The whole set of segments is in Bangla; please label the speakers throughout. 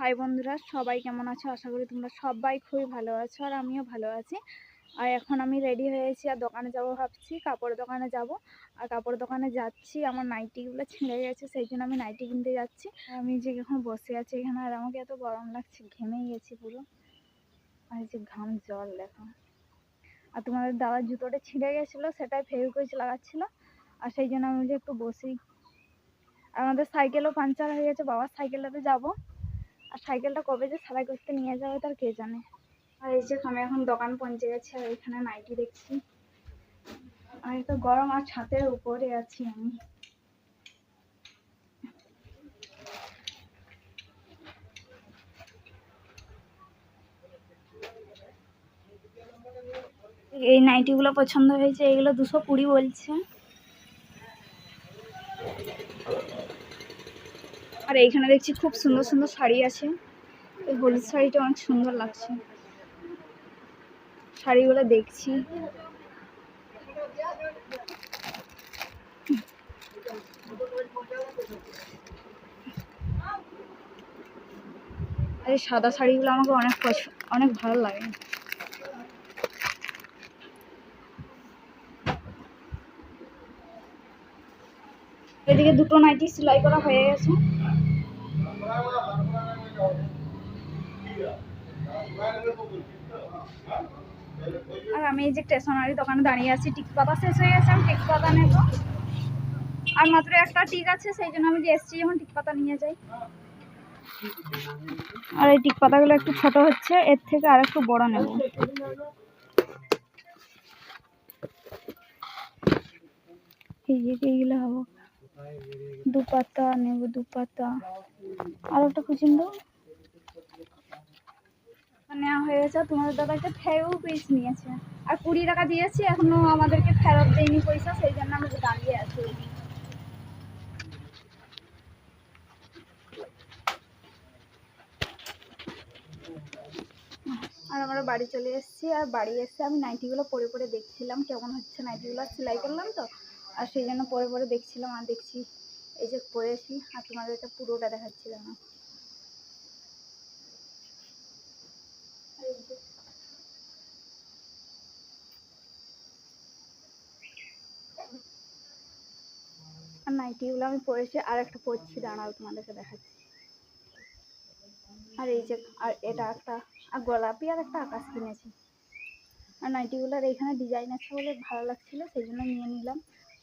Speaker 1: হাই বন্ধুরা, সবাই কেমন আছো? আশা করি তোমরা সবাই খুবই ভালো আছো আর আমিও ভালো আছি। আর এখন আমি রেডি হয়েছি আর দোকানে যাব ভাবছি, কাপড় দোকানে যাব। আর কাপড় দোকানে যাচ্ছি, আমার নাইটিগুলো ছিঁড়ে গেছে, সেই জন্য আমি নাইটি কিনতে যাচ্ছি। আমি যে এখন বসে আছি এখানে, আর আমাকে এত গরম লাগছে ঘেমেই গেছি পুরো। আর যে ঘাম জল, দেখো। আর তোমাদের দাদার জুতোটা ছিঁড়ে গেছিল, সেটাই ফেভিকুইক লাগাচ্ছিলো। আর সেই জন্য আমি যে একটু বসি। আমাদের সাইকেলও পাঞ্চার হয়ে গেছে, বাবার সাইকেলটাতে যাব। আর সাইকেলটা কবে যে সারাই করতে নিয়ে যাবে তার কে জানে? আর এই যে আমি এখন দোকান পৌঁছে গেছি আর এখানে নাইটি দেখছি। আর এত গরম আর ছাতের উপরে আছি আমি। এই নাইটিগুলো পছন্দ হয়েছে এগুলো দুশো কুড়ি বলছে। আর এইখানে দেখছি খুব সুন্দর সুন্দর শাড়ি আছে। এই হলুদ শাড়িটা অনেক সুন্দর লাগছে। শাড়িগুলো দেখছি। আর এই সাদা শাড়িগুলো আমাকে অনেক পছন্দ, অনেক ভালো লাগে। এদিকে দুটো নাইটি সেলাই করা হয়ে গেছে। আর আমি এই যে স্টেশনারি দোকানে দাঁড়িয়ে আছি, টিক পাতা শেষ হয়ে গেছে, আমি টিক পাতা নেব। আর মাত্র একটা টিক আছে, সেই জন্য আমি যে এসছি যখন টিক পাতা নিয়ে যাই। আর এই টিক পাতাগুলো একটু ছোট হচ্ছে, এর থেকে আর একটু বড় নেব। এইগুলো হব। দু পাতা নেব দু পাতা আর একটা খুঁজিন নেওয়া হয়ে গেছে। তোমাদের দাদা একটা ফেউ পিস নিয়েছে। আর কুড়ি টাকা দিয়েছি, এখনও আমাদেরকে ফেরত দেয়নি পয়সা, সেই জন্য আমরা দাঁড়িয়ে আছি আর আমরা বাড়ি চলে এসেছি, আর বাড়ি এসে আমি নাইটিগুলো পরে পরে দেখছিলাম, কেমন হচ্ছে নাইটিগুলো সেলাই করলাম তো। আর সেই জন্য পরে পরে দেখছিলাম, আর দেখছি, এই যে পরেছি আর তোমাদেরকে পুরোটা দেখাচ্ছিলাম। নাইটিগুলো আমি পরেছি আর একটা পরছি দাঁড়াও তোমাদেরকে দেখাচ্ছি। আর এই যে, আর এটা একটা, আর গোলাপি আর একটা আকাশ কিনেছি। আর নাইটিগুলোর এইখানে ডিজাইন আছে বলে ভালো লাগছিল, সেই জন্য নিয়ে নিলাম।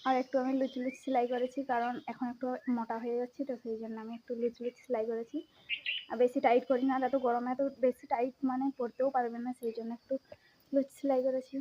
Speaker 1: আর একটু আমি লুচি লুচি সেলাই করেছি, কারণ এখন একটু মোটা হয়ে যাচ্ছি, তো সেই জন্য আমি একটু লুচি লুচি সেলাই করেছি। আর বেশি টাইট করি না, আর এত গরমে এত বেশি টাইট মানে পরতেও পারবে না, সেই জন্য একটু লুচি সেলাই করেছি।